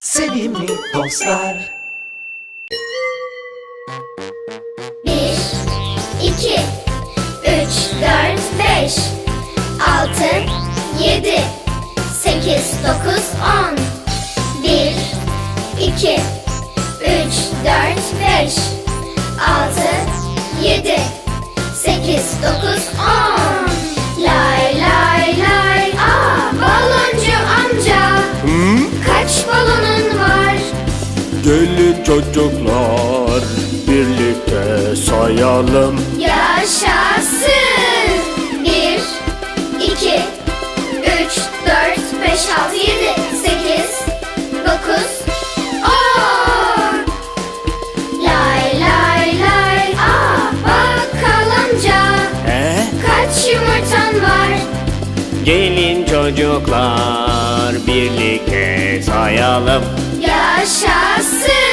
Sevimli dostlar Bir, iki, üç, dört, beş, altı, yedi, sekiz, dokuz, on. Bir, iki, üç, dört, beş, altı, yedi, sekiz, dokuz, on. Lay lay lay, aa baloncu amca. Kaç balonun var? Gelin çocuklar birlikte sayalım Yaşasın! Bir, iki, üç, dört, beş, altı, yedi, sekiz, dokuz, on. Lay lay lay, aa bakkal amca. He? Kaç yumurtan var? Gelin çocuklar birlikte sayalım Yaşasın!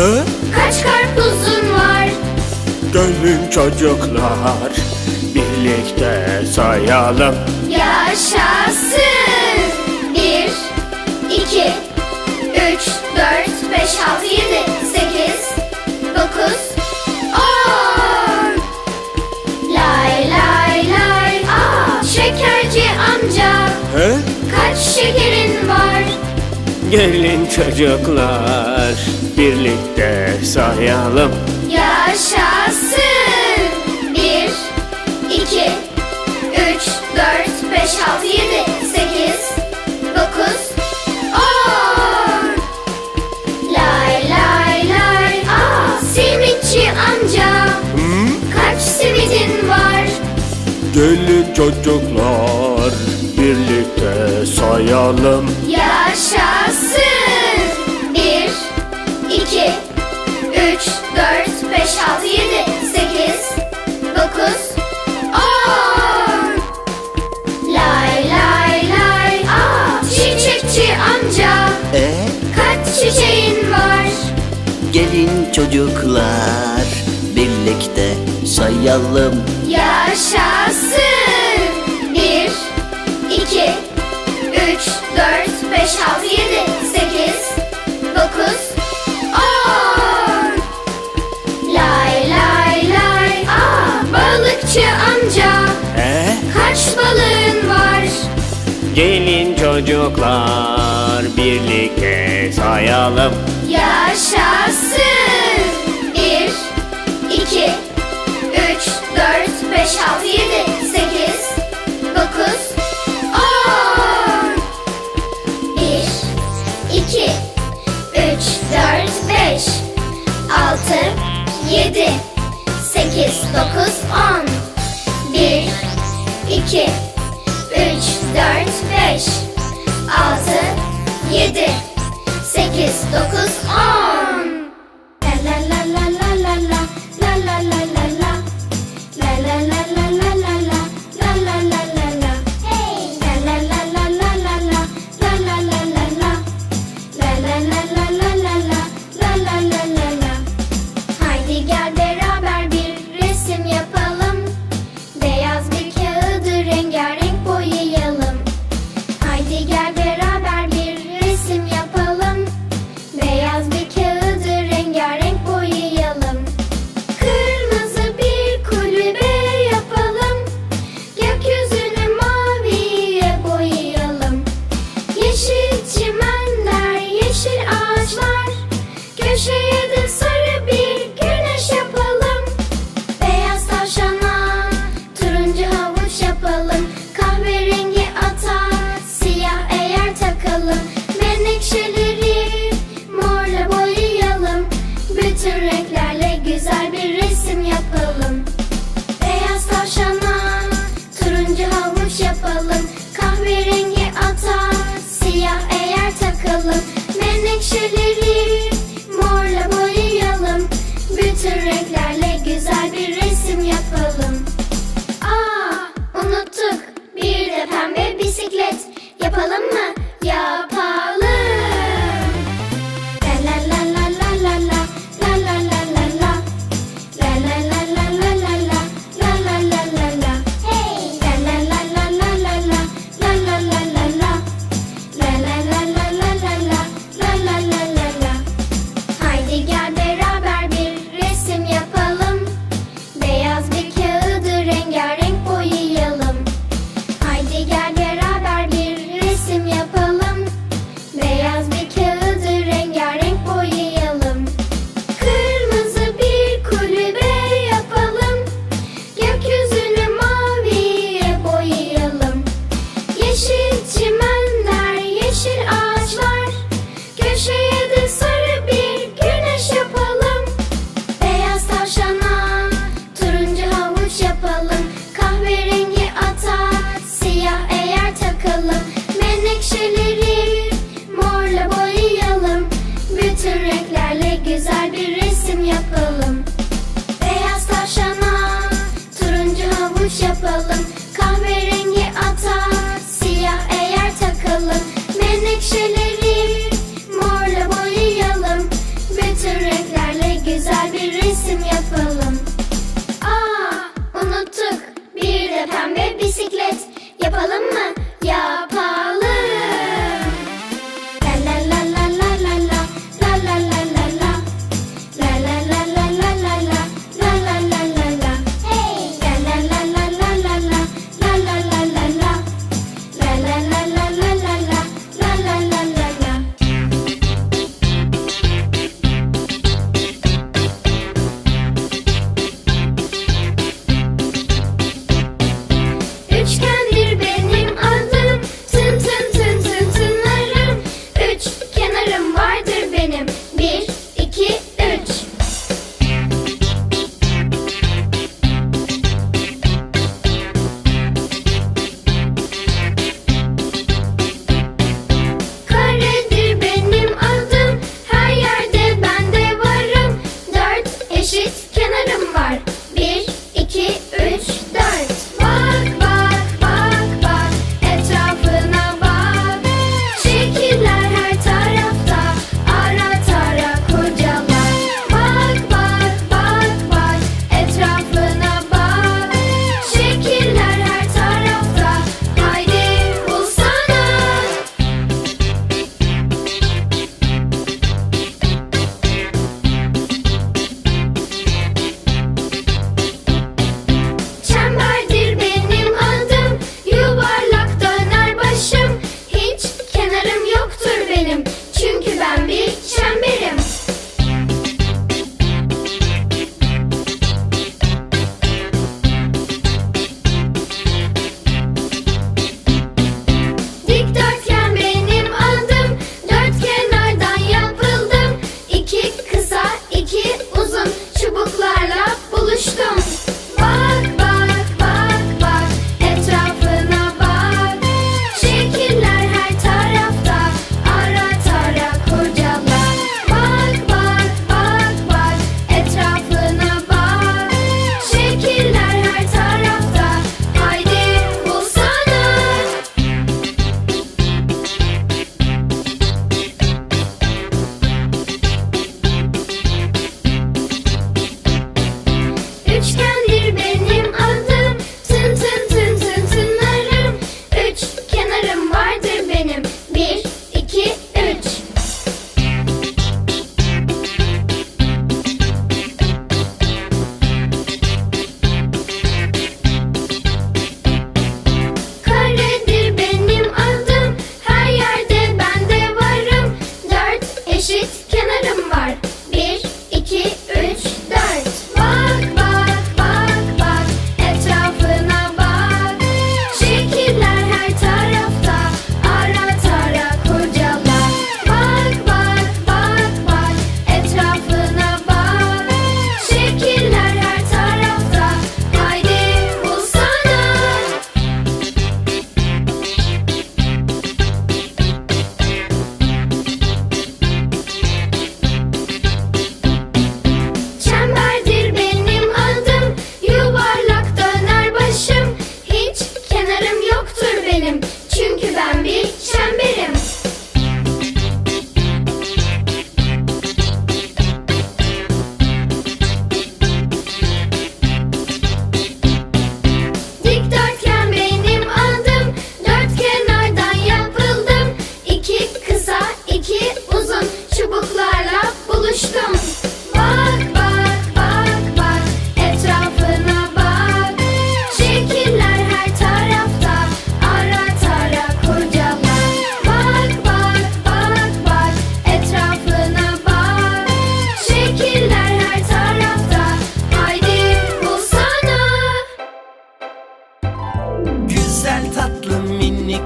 He? Kaç karpuzun var? Gelin çocuklar birlikte sayalım Yaşasın! Bir, iki, üç, dört, beş, altı, yedi, sekiz, dokuz, on. Lay lay lay, aa şekerci amca. He? Kaç şekerin var? Gelin çocuklar birlikte sayalım Yaşasın! Bir, iki, üç, dört, beş, altı, yedi, sekiz, dokuz, on. Lay lay lay, aa simitçi amca. Kaç simidin var? Gelin çocuklar birlikte sayalım Yaşasın! 5, 6, 7, 8, 9, 10. Lay, lay, lay. Ah, çiçekçi amca. Ee? Kaç çiçeğin var? Gelin çocuklar birlikte sayalım. Yaşasın. Bir, iki, üç, dört, beş, altı, yedi, Gelin çocuklar birlikte sayalım Yaşasın!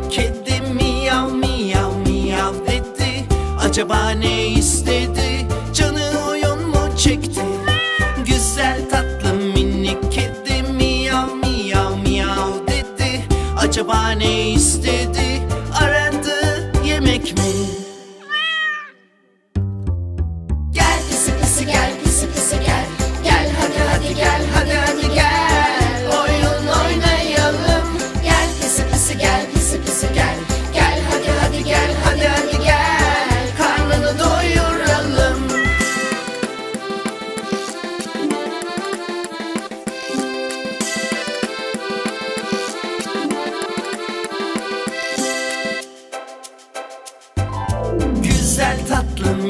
iki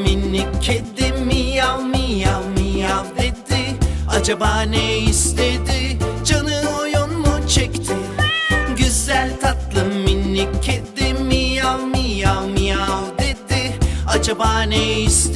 Minik kedi miyav miyav miyav dedi. Acaba ne istedi? Canı oyun mu çekti? Güzel tatlı minik kedi miyav miyav miyav dedi. Acaba ne istedi?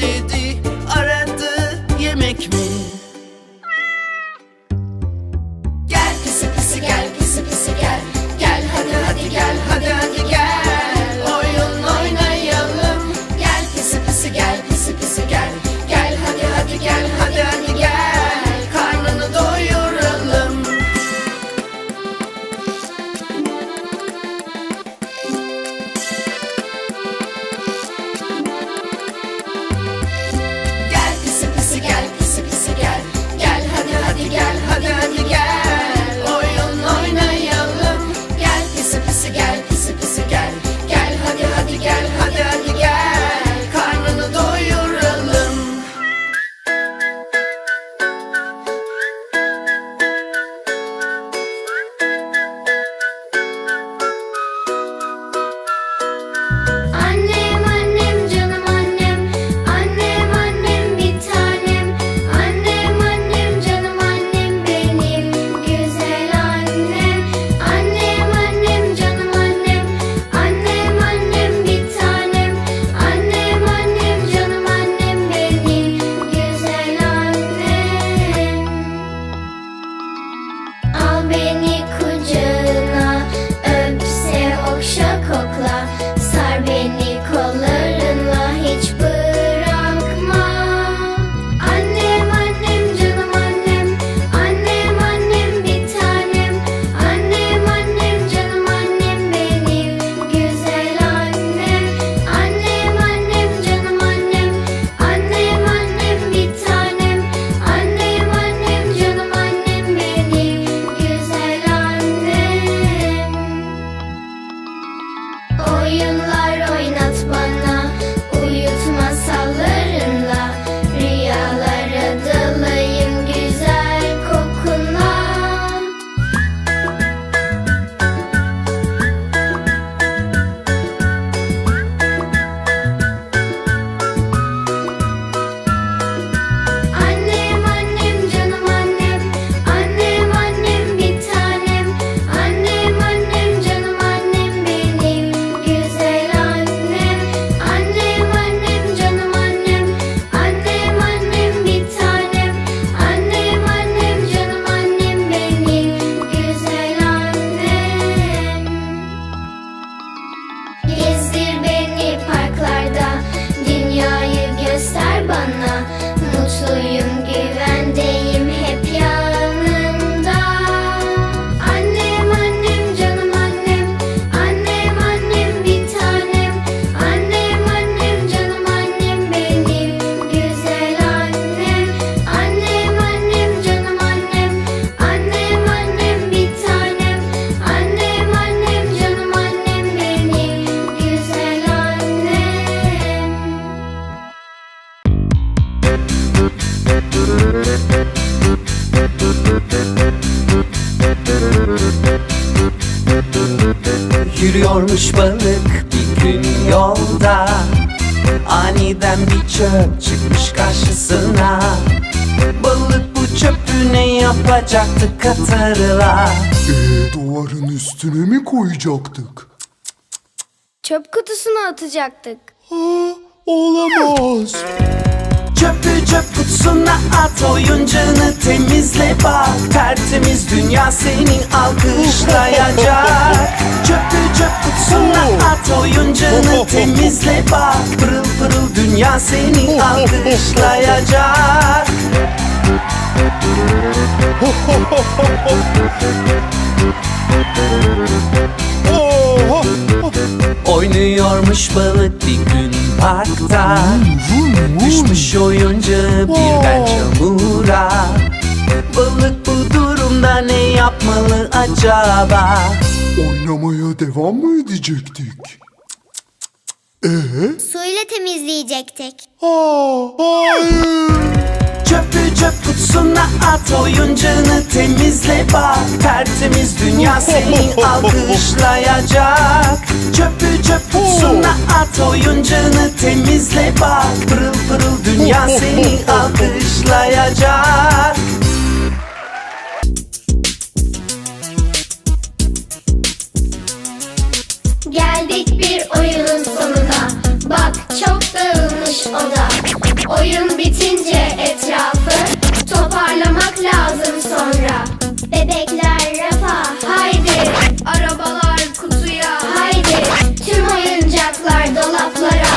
Aniden bir çöp çıkmış karşısına Balık bu çöpü ne yapacaktı Katarıla Ee duvarın üstüne mi koyacaktık? Çöp kutusuna atacaktık. Ha, olamaz. Çöpü çöp kutusuna at oyuncağını temizle bak Tertemiz dünya seni alkışlayacak Çöpü Çöp kutusuna at oyuncağını temizle bak. Pırıl pırıl dünya seni alkışlayacak. Oynuyormuş balık bir gün parkta. Düşmüş oyuncağı birden çamura. Balık bu durumda ne yapmalı acaba? Oynamaya devam mı edecektik? Ee? Suyla temizleyecektik. Aa, hayır. Çöpü çöp kutusuna at oyuncağını temizle bak Tertemiz dünya seni alkışlayacak Çöpü çöp kutusuna at oyuncağını temizle bak Pırıl pırıl dünya seni alkışlayacak bir oyunun sonuna. Bak çok dağılmış oda Oyun bitince etrafı Toparlamak lazım sonra. Bebekler rafa haydi. Arabalar kutuya haydi. Tüm oyuncaklar dolaplara.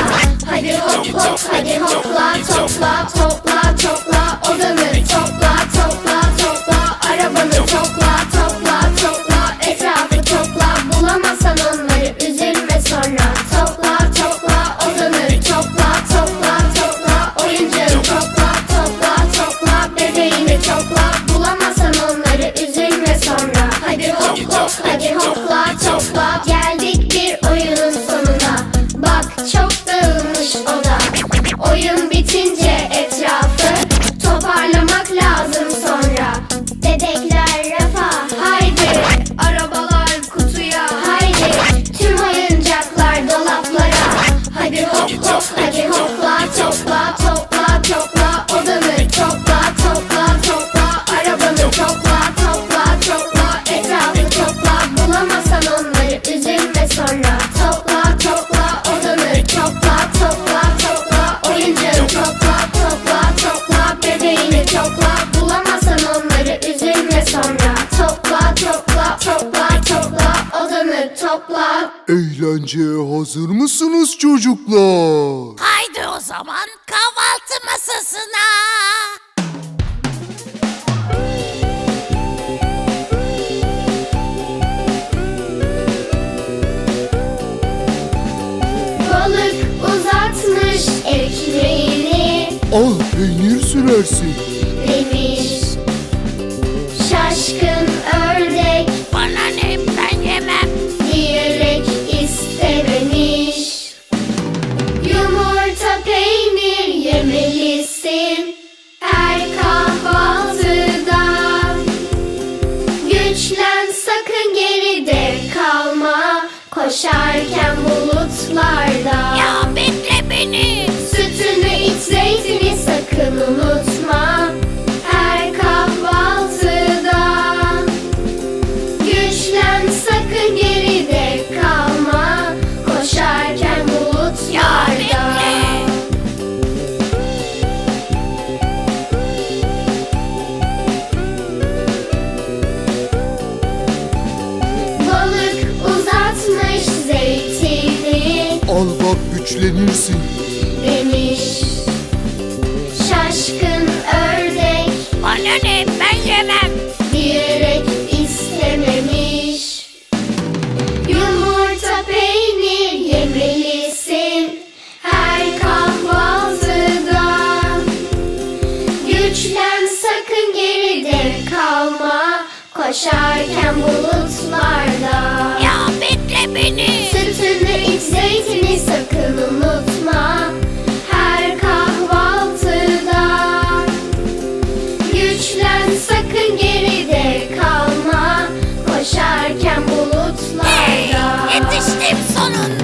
Hadi hop hop hadi hopla topla topla. eğlenceye hazır mısınız çocuklar? Haydi o zaman kahvaltı masasına. Balık uzatmış el küreğini. Ah peynir sürersin. Güçlen sakın geride kalma. Koşarken bulutlarda. Ya bekle beni. Sütünü iç zeytini sakın unutma. Her kahvaltıda. Güçlen sakın geride kalma. Koşarken bulutlarda. Hey, Yetiştim sonunda.